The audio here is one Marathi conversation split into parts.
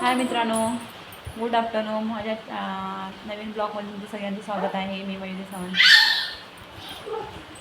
हाय मित्रांनो गुड आफ्टरनून माझ्या नवीन ब्लॉगमध्ये तुमचं सगळ्यांचं स्वागत आहे. मी मयुरी सावंत.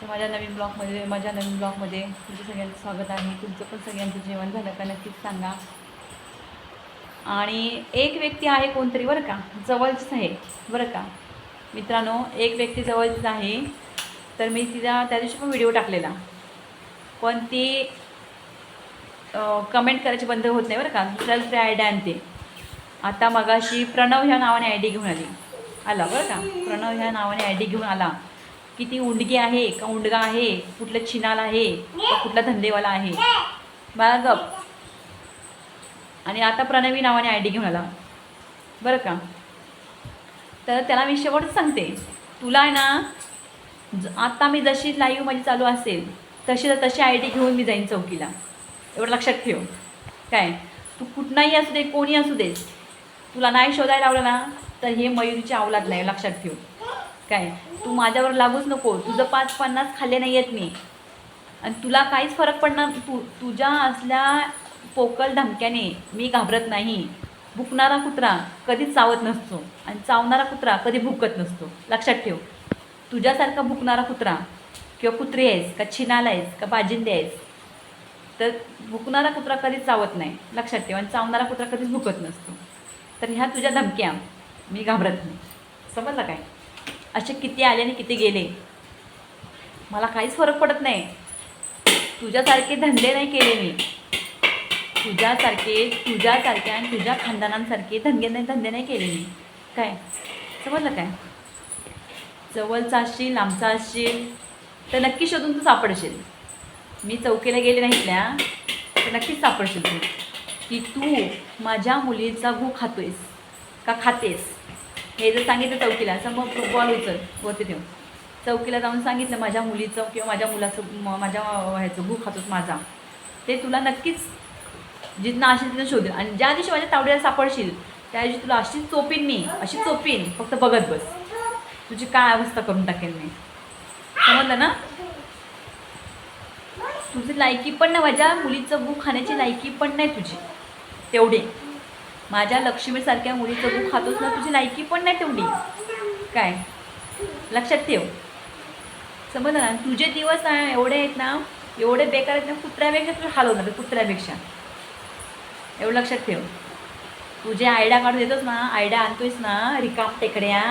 तर माझ्या नवीन ब्लॉगमध्ये माझ्या नवीन ब्लॉगमध्ये तुमचं सगळ्यांचं स्वागत आहे. तुमचं पण सगळ्यांचं जेवण झालं का नक्कीच सांगा. आणि एक व्यक्ती आहे कोणतरी बरं का? जवळच आहे बरं का? मित्रांनो एक व्यक्ती जवळच आहे. तर मी तिला त्या दिवशी पण व्हिडिओ टाकलेला. पण ती कमेंट करायची बंद होत नाही बरं का? दुसऱ्याला दुसरी आयडिया आणते. आता मगाशी प्रणव ह्या नावाने आय डी घेऊन आली. आला बरं का? प्रणव ह्या नावाने आय डी घेऊन आला. की ती उंडगी आहे का उंडगा आहे कुठलं छिनाल आहे का कुठला धंदेवाला आहे? बाळा गप. आणि आता प्रणवी नावाने आय डी घेऊन आला. बरं का? तर त्याला मी शेवटच सांगते. तुला आहे ना आता मी जशी लाईव्ह माझी चालू असेल तशी तर तशी आय डी घेऊन मी जाईन चौकीला. एवढं लक्षात ठेव. काय? तू कुठनाही असू दे कोणी असू दे तुला नाही शोधायला लावलं ना तर हे मयुरीची अवलाद नाही लक्षात ठेव. काय? तू माझ्यावर लागूच नको. तुझं पाच पन्नास खाल्ले नाही आहेत मी. आणि तुला काहीच फरक पडणार तू तुझ्या असल्या पोकल धमक्याने मी घाबरत नाही. भुकणारा कुत्रा कधीच चावत नसतो. आणि चावणारा कुत्रा कधी भुकत नसतो. लक्षात ठेव. तुझ्यासारखा भुकणारा कुत्रा किंवा कुत्री आहेस का छिनाला आहेस का बाजिंदे आहेस तर भुकणारा कुत्रा कधीच चावत नाही लक्षात ठेव. आणि चावणारा कुत्रा कधीच भुकत नसतो. तर ह्या तुझ्या धमक्या. मी घाबरत नाही. समजलं काय? असे किती आले आणि किती गेले? मला काहीच फरक पडत नाही. तुझ्यासारखे धंदे नाही केले मी. तुझ्यासारखे तुझ्यासारखे आणि तुझ्या खानदानांसारखे धंदे नाही धंदे नाही केले मी. काय? समजलं काय? जवळचा असशील लांबचा असशील तर नक्की शोधून तू सापडशील. मी चौकीला गेले नाही ना तर नक्कीच सापडशील तू. की तू माझ्या मुलीचा गू खातोयस का खातेस? हे जर सांगितलं चौकीला असं मग बॉल उचल वरती ठेव. चौकीला जाऊन सांगितलं माझ्या मुलीचं किंवा माझ्या मुलाचं म- माझ्या ह्याचं गू खातोस माझा. ते तुला नक्कीच जिथनं असेल तिथं शोधेल. आणि ज्या दिवशी माझ्या तावडीला सापडशील त्या दिवशी तुला अशी चोपीन मी अशी चोपीन फक्त बघत बस. तुझी काय अवस्था करून टाकेल मी. समजलं ना? तुझी लायकी पण नाही माझ्या मुलीचं गू खाण्याची लायकी पण नाही तुझी. तेवढी. माझ्या लक्ष्मीसारख्या मुलीचं गू खातोस ना तुझी लायकी पण नाही तेवढी. काय? लक्षात ठेव. समजलं ना? तुझे दिवस एवढे आहेत ना एवढे बेकार आहेत ना कुत्र्यापेक्षा तुझे हाल होणार कुत्र्यापेक्षा. एवढं लक्षात ठेव. तुझे आयडिया काढून देतोस ना आयडिया आणतोयस ना रिकाम टेकड्या.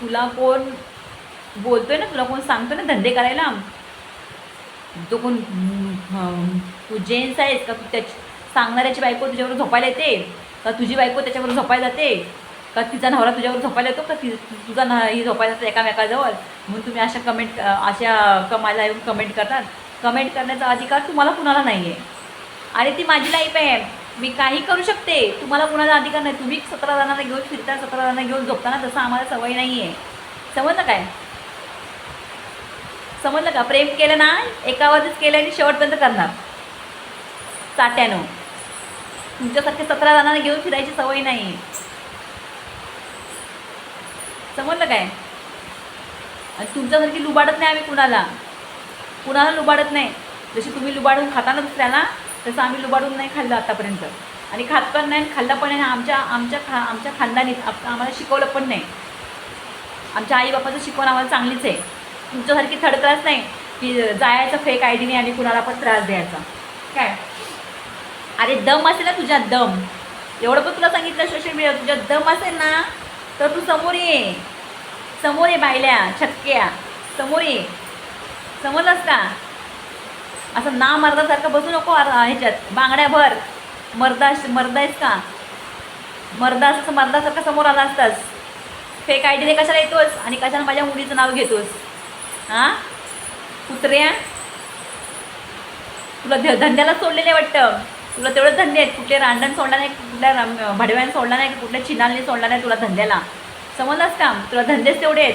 तुला कोण बोलतोय ना तुला कोण सांगतो ना धंदे करायला? तो कोण तू जेन्ट्स आहेस का? तू त्याची सांगणाऱ्याची बायको तुझ्यावर झोपायला येते? का तुझी बायको त्याच्यावर झोपायला जाते? का तिचा नवरा तुझ्यावर झोपायला येतो? का ति तुझा न ही झोपायला जातो एकामेकाजवळ? म्हणून तुम्ही अशा कमेंट अशा कमायला येऊन कमेंट करतात. कमेंट करण्याचा अधिकार तुम्हाला कुणाला नाही आहे आणि ती माझी लाईफ आहे. मी काही करू शकते. तुम्हाला कुणाला अधिकार नाही. तुम्ही सतरा जणांना घेऊन फिरता सतरा जणांना घेऊन झोपताना तसं आम्हाला सवय नाही आहे समजलं काय? समजलं का? प्रेम केलं ना एकावरच केलं आणि शेवटपर्यंत करणार. चाट्यानं तुमच्यासारखे सतरा जणांना घेऊन फिरायची सवय नाही. आहे समजलं काय? आणि तुमच्यासारखी लुबाडत नाही आम्ही कुणाला. कुणाला लुबाडत नाही. जशी तुम्ही लुबाडून खाता ना दुसऱ्याला तसं आम्ही लुबाडून नाही खाल्लं आतापर्यंत. आणि खात पण नाही आणि खाल्लं पण नाही आमच्या आमच्या खा आमच्या खानदानीत. आप- आम्हाला शिकवलं पण नाही. आमच्या आईबापाचं शिकवण आम्हाला चांगलीच आहे. तुमच्यासारखी थर्ड क्लास नाही की जायचं फेक आय डीने आणि कुणाला पण त्रास द्यायचा. काय? अरे दम असेल ना तुझ्या दम. एवढं पण तुला सांगितलं सोशल मीडिया तुझ्यात दम असेल ना तर तू समोर ये. समोर ये बायल्या छक्क्या. समोर ये. समजलंस का? असं ना मर्दासारखं बसू नको ह्याच्यात. बांगड्याभर मर्दा मर्दा आहेस का? मर्दा असं मर्दासारखं समोर आला असतास. फेक आय डीने कशाला येतोस? आणि कशाला माझ्या मुलीचं नाव घेतोस? हां? कुत्र्या? तुला धंद्याला सोडलेले वाटतं. तुला तेवढं धंदे आहेत. कुठले रांडण सोडला नाही कुठल्या राम- सोडला नाही कुठल्या चिनालने सोडला नाही तुला धंद्याला. समजलास का? तुला धंदेच तेवढे आहेत.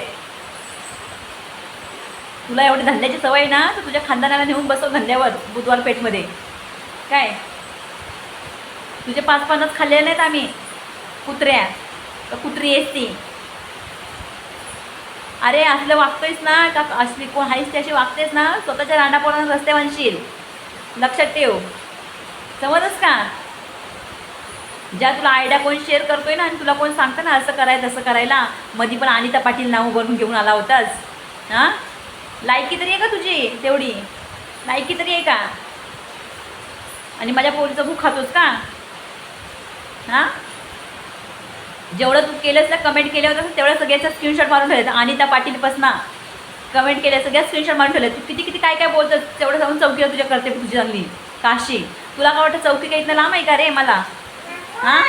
तुला एवढी धंद्याची सवय ना तर तुझ्या खानदानाला नेऊन बसव धंद्यावर बुधवार पेठमध्ये. काय? तुझे पाच पानच खाल्लेले नाहीत आम्ही. कुत्र्या. कुत्री आहेस ती. अरे असलं वागतोयस ना का असली कोण आहेस ती अशी वागतेस ना स्वतःच्या रांडापोरानं रस्ते म्हणशील लक्षात ठेव. समजच का? ज्या तुला आयडिया कोण शेअर करतोय ना आणि तुला कोण सांगतं ना असं करायला तसं करायला मधी पण अनिता पाटील नाव भरून घेऊन आला होतास. हां? लायकी तरी आहे का तुझी तेवढी? लायकी तरी आहे का? आणि माझ्या पोरीचं भूक खातोस का? हां? जेवढं तू केलंस ना कमेंट केलं होतं तेवढं सगळ्याचा स्क्रीनशॉट मारून ठेवायचं अनिता पाटीलपासून कमेंट केल्या सगळ्या स्क्रीनशॉट मारून ठेवलं तू किती किती काय काय बोलतं तेवढं जाऊन चौकीला तुझ्या करते तुझी चांगली. काशी तुला काय वाटतं चौकी काही इथनं लांब आहे का रे मला? हां?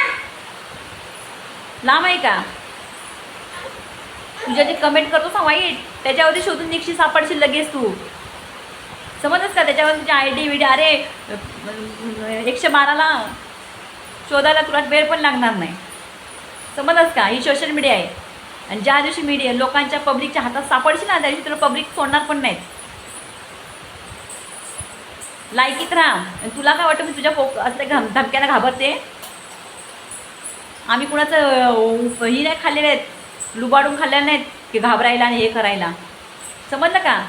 लांब आहे का? तुझ्या जे कमेंट करतो ना वाईट त्याच्यावरती शोधून निघशी सापडशील लगेच तू. समजच का? त्याच्यावर तुझी आय डी विडी अरे एकशे बाराला शोधायला तुला वेळ पण लागणार नाही. समजलंच का? ही सोशल मीडिया आहे. आणि ज्या दिवशी मीडिया लोकांच्या पब्लिकच्या हातात सापडशील ना त्या दिवशी तुला पब्लिक सोडणार पण नाहीत. लायकीत राहा. आणि तुला काय वाटतं मी तुझ्या पोक असल्या घम धमक्यानं घाबरते? आम्ही कुणाचं ही नाही खाल्लेले आहेत. लुबाडून खाल्लेले नाहीत की घाबरायला आणि हे करायला. समजलं का?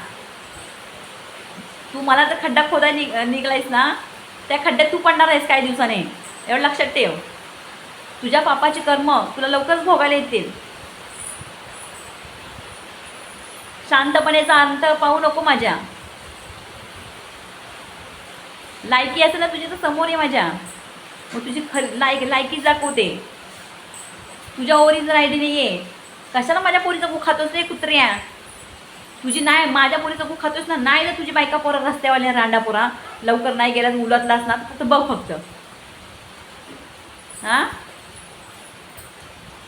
तू मला जर खड्डा खोदा निघ निघलायस ना त्या खड्ड्यात तू पडणार आहेस काही दिवसाने. एवढं लक्षात ठेव. तुझ्या पापाचे कर्म तुला लवकरच भोगायला येतील. शांतपणेचा अंत पाहू नको माझ्या. लायकी असेल ना तुझी तर समोर आहे माझ्या. मग तुझी खर लायक लायकीच दाखवते तुझ्या ओरिजिनल आय डी नाही आहे कशाला माझ्या पोरीचं गु खातोस रे कुत्र्या? तुझी नाही माझ्या पोरीचं गु खातोस ना नाही ना तुझी बायका पोरा रस्त्यावाल्या रांडा पोरा. लवकर नाही गेला उलटला असणार फक्त बघ फक्त. हां?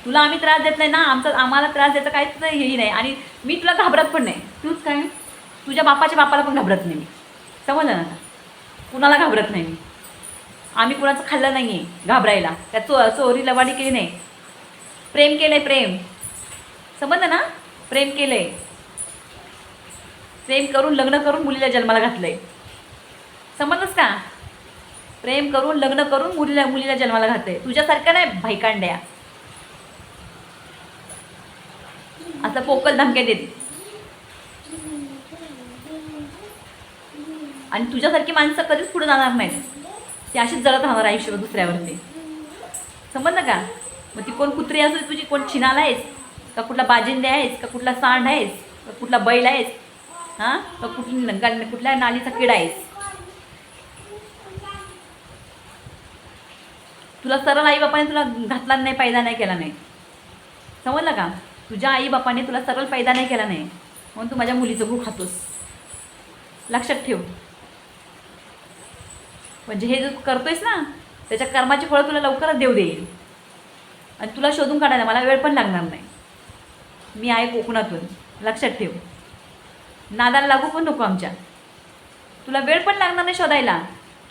तुला आम्ही त्रास देत नाही ना आमचा आम्हाला त्रास द्यायचं काहीच हेही नाही. आणि मी तुला घाबरत पण नाही. तूच काय? तुझ्या बापाच्या बापाला पण घाबरत नाही मी. समजलं ना आता? कुणाला घाबरत नाही मी? आम्ही कुणाचं खाल्लं नाही आहे घाबरायला. त्या चो चोरी लवाडी केली नाही. प्रेम केलं आहे प्रेम. समजलं ना? प्रेम केलं आहे प्रेम करून लग्न करून मुलीला जन्माला घातलं आहे समजलंस का? प्रेम करून लग्न करून मुलीला मुलीला जन्माला घातलं आहे तुझ्यासारखं नाही भाईकांड्या. असं पोकल धमक्या देते. आणि तुझ्यासारखी माणसं कधीच पुढे जाणार नाहीत. ती अशीच जळत राहणार आयुष्य दुसऱ्यावरती. समजलं का? मग ती कोण कुत्री असू तुझी कोण छिनाला आहेस? का कुठला बाजिंदे आहेस? का कुठला सांड आहेस? का कुठला बैल आहेस? हां? का कुठली कुठल्या नालीचा किडा आहेस? तुला सरळ आईबापाने तुला घातला नाही पायदा नाही केला नाही. समजलं का? तुझ्या आईबापाने तुला सरळ पैदा नाही केला नाही. म्हणून तू माझ्या मुलीचं भूक खातोस. लक्षात ठेव. म्हणजे हे जो करतोयस ना त्याच्या कर्माची फळं तुला लवकरच देऊ देईल. आणि तुला शोधून काढायला मला वेळ पण लागणार नाही. मी आहे कोकणातून. लक्षात ठेव. नादाला लागू पण नको आमच्या. तुला वेळ पण लागणार नाही शोधायला.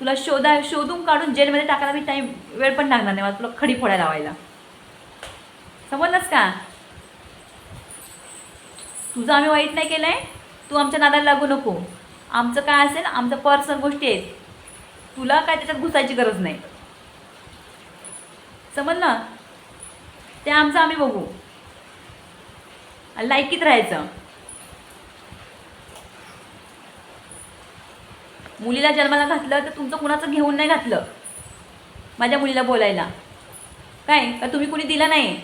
तुला शोधा शोधून काढून जेलमध्ये टाकायला मी टाईम वेळ पण लागणार नाही. मला तुला खडी फोडायला लावायला. समजलंस का? तुझं आम्ही वाईट नाही केलं आहे तू आमच्या नादाला लागू नको. आमचं काय असेल आमचं पर्सनल गोष्टी आहेत. तुला काय त्याच्यात घुसायची गरज नाही. समजलं? ते आमचं आम्ही बघू. लायकीत राहायचं. मुलीला जन्माला घातलं तर तुमचं कुणाचं घेऊन नाही घातलं? माझ्या मुलीला बोलायला. काय? का तुम्ही कुणी दिलं नाही?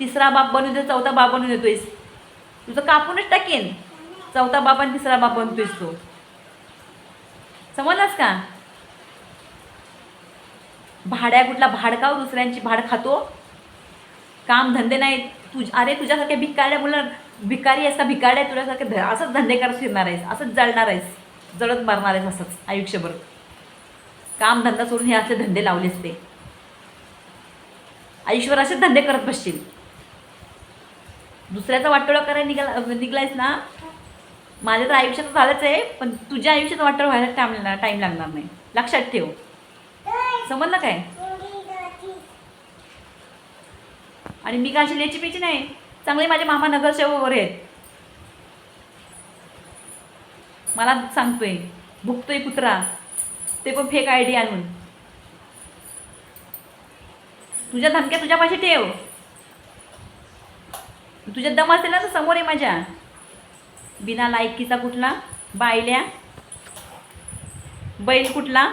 तिसरा बाप बनू दे चौथा बाप बनू देतोयस. तुझं कापूनच टाकेन. चौथा बाप आणि तिसरा बाप बनतोयस तू. समजलास का? भाड्या कुठला भाडकाव हो? दुसऱ्यांची भाड खातो. काम धंदे नाही. तुझ अरे तुझ्यासारख्या भिकारड्या मुलं भिकारी आहेस का भिकारड्या तुझ्यासारखे ध- असंच धंदे करत फिरणार आहेस असंच जळणार आहेस. जळत मारणार आहेस असंच आयुष्यभर. काम धंदा सोडून हे असले धंदे लावलेस ते. आयुष्यभर असेच धंदे करत बसशील. दुसऱ्याचा वाटोळा करायला निघाला निघलायस ना? माझ्या तर आयुष्यात झालंच आहे पण तुझ्या आयुष्यात वाटोळा व्हायला टाइम टाईम लागणार नाही. लक्षात ठेव. समजलं काय? आणि मी काय अशी लेची पेची नाही? चांगले माझे मामा नगरसेवक वगैरे आहेत. मला सांगतोय भुकतोय कुत्रा. ते पण फेक आय डी आणून. तुझ्या धमक्या तुझ्यापाशी ठेव. तुझ्या दम असेल ना तर समोर आहे माझ्या. बिना लायकीचा कुठला बायल्या. बैल कुठला?